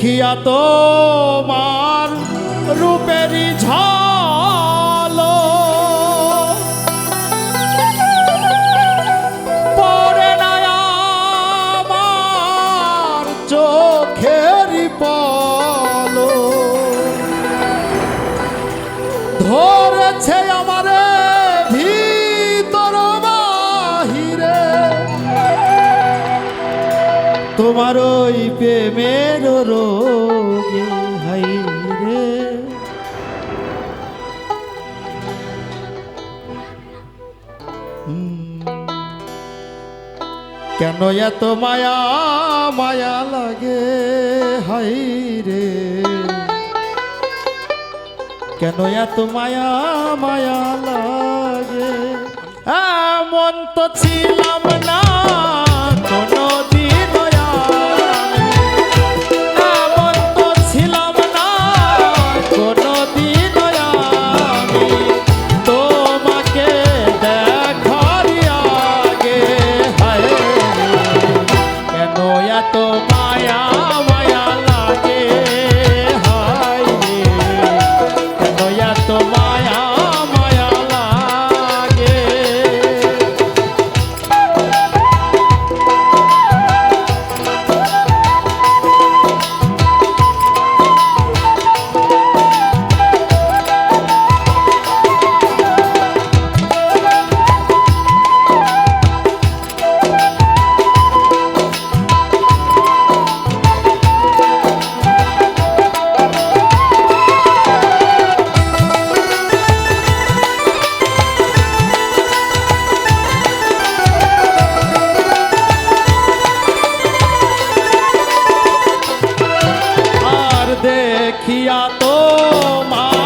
দেখিয়া তোমার রূপেরই ঝালো। পরে আমার চোখেরই পলো। ধরেছে আমারে তোমার ওই প্রেমের রোগে হাই। কেন এত মায়া মায়া লাগে হাই রে? কেন এত মায়া মায়া লাগে? এমন তো ছিলাম দেখিয়া তো মা